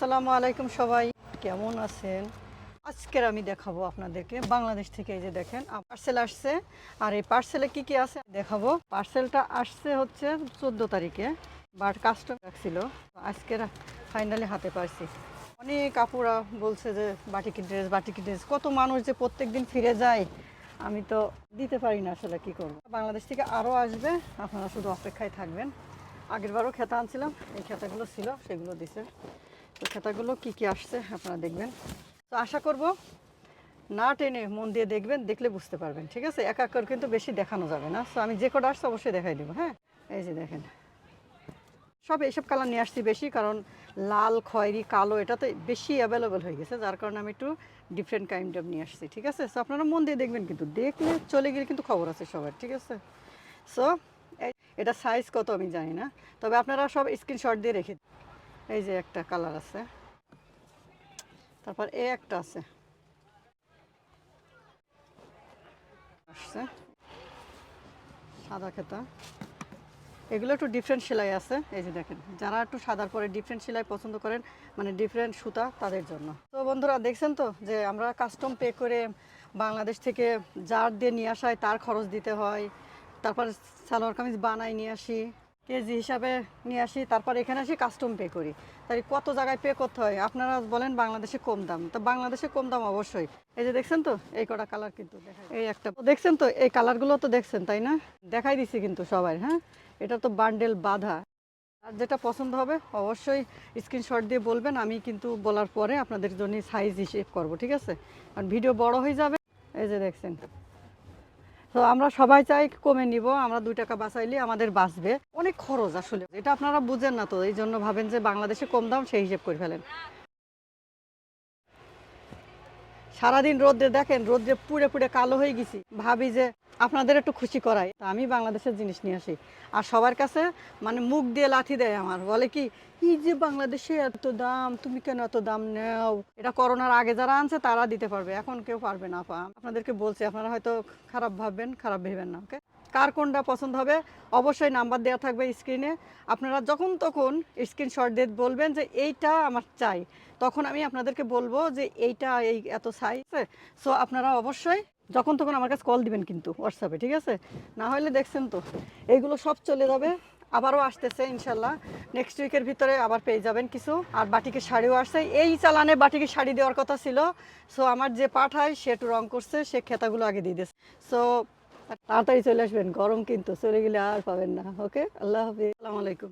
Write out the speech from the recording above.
আসসালামু আলাইকুম সবাই। কেমন আছেন? আজকের আমি দেখাবো আপনাদেরকে বাংলাদেশ থেকে এই যে দেখেন পার্সেল আসছে। আর এই পার্সেলে কি কি আছে দেখাবো। পার্সেলটা আসছে হচ্ছে চোদ্দ তারিখে, বাট কাস্টম রাখছিল আজকের ফাইনালি হাতে পারছি। অনেক কাপুরা বলছে যে, বাটিকি ড্রেস বাটিকি ড্রেস কত মানুষ যে প্রত্যেক দিন ফিরে যায়, আমি তো দিতে পারি না আসলে কি করব। বাংলাদেশ থেকে আরও আসবে, আপনারা শুধু অপেক্ষায় থাকবেন। আগের বারও খেতা আনছিলাম, এই খেতাগুলো ছিল, সেগুলো দিছে। তো খেতাগুলো কি কি আসছে আপনারা দেখবেন। তো আশা করব না টেনে মন দিয়ে দেখবেন, দেখলে বুঝতে পারবেন, ঠিক আছে? এক এক করে কিন্তু বেশি দেখানো যাবে না। তো আমি যে কটা আসছে অবশ্যই দেখাই দেবো হ্যাঁ? এই যে দেখেন। সব এইসব কালার নিয়ে আসছি বেশি, কারণ লাল, খয়েরি, কালো, এটা তো বেশি অ্যাভেলেবেল হয়ে গেছে, যার কারণে আমি একটু ডিফারেন্ট কাইন্ড অফ নিয়ে আসছি, ঠিক আছে? সো আপনারা মন দিয়ে দেখবেন কিন্তু, দেখলে চলে গেলে কিন্তু খবর আছে সবার, ঠিক আছে? সো এটা সাইজ কত আমি জানি না, তবে আপনারা সব স্ক্রিনশট দিয়ে রেখে। এই যে একটা কালার আছে। তারপর এ একটা আছে। আসছে। সাদা খেতা। এগুলো একটু ডিফারেন্ট সেলাই আছে। এই যে দেখেন, যারা একটু সাদার পরে ডিফারেন্ট সেলাই পছন্দ করেন মানে ডিফারেন্ট সুতা তাদের জন্য। তো বন্ধুরা, দেখছেন তো যে আমরা কাস্টম পে করে বাংলাদেশ থেকে যার দিয়ে নিয়ে আসা হয় তার খরচ দিতে হয়। তারপর সালোয়ার কামিজ বানাই নিয়ে আসি। কেজি হিসাবে নিয়ে আসি, তারপর এখানে আসি কাস্টম পে করি। তাই কত জায়গায় পে করতে হয়? আপনারা বলেন বাংলাদেশে কম দাম। তো বাংলাদেশে কম দাম অবশ্যই। এই যে দেখছেন তো, এই কটা কালার কিন্তু এই একটা দেখছেন তো, এই কালারগুলো তো দেখছেন, তাই না? দেখাই দিছি কিন্তু সবাই হ্যাঁ? এটা তো বান্ডেল বাঁধা। আর যেটা পছন্দ হবে, অবশ্যই স্ক্রিনশট দিয়ে বলবেন, আমি কিন্তু বলার পরে আপনাদের জন্য সাইজ হিসেব করব, ঠিক আছে? আর ভিডিও বড় হয়ে যাবে। এই যে দেখছেন। তো আমরা সবাই চাই কমে নিব, আমরা দুই টাকা বাঁচাইলে আমাদের বাঁচবে। অনেক খরচ আসলে। এটা আপনারা বুঝেন না তো এই জন্য ভাবেন যে বাংলাদেশে কম দাম সেই হিসেব করে ফেলেন। সারাদিন রোদ্রে দেখেন, রোদ্রে পুড়ে পুড়ে কালো হয়ে গেছি। ভাবি যে আপনাদের একটু খুশি করাই। তা আমি বাংলাদেশের জিনিস নিয়ে আসি। আর সবার কাছে মানে মুখ দিয়ে লাঠি দেয় আমার। বলে কি এই যে বাংলাদেশে এত দাম, তুমি কেন এত দাম নেও? এটা করোনার আগে যারা আনছে, তারা দিতে পারবে। এখন কেউ পারবে না, আপা। আপনাদেরকে বলছি, আপনারা হয়তো খারাপ ভাববেন, খারাপ ভেবেন না, ওকে? কার কোনটা পছন্দ হবে, অবশ্যই নাম্বার দেওয়া থাকবে স্ক্রিনে আপনারা যখন তখন স্ক্রিনশট দিয়ে বলবেন যে এইটা আমার চাই। তখন আমি আপনাদেরকে বলব যে এইটা এই এত সাইজ সো আপনারা অবশ্যই যখন তখন আমার কাছে কল দিবেন কিন্তু হোয়াটসঅ্যাপে ঠিক আছে? না হলে দেখছেন তো, এইগুলো সব চলে যাবে। আবারও আসতেছে ইনশাল্লাহ। নেক্সট উইকের ভিতরে আবার পেয়ে যাবেন কিছু। আর বাটিকে শাড়িও আসছে। এই চালানে বাটিকে শাড়ি দেওয়ার কথা ছিল। সো আমার যে পাঠায় সে একটু রং করছে, সে খেতাগুলো আগে দিয়ে দিয়েছে। সো তাড়াতাড়ি চলে আসবেন, গরম কিন্তু, চলে গেলে আর পাবেন না, ওকে? আল্লাহ হাফিজ। আসসালামু আলাইকুম।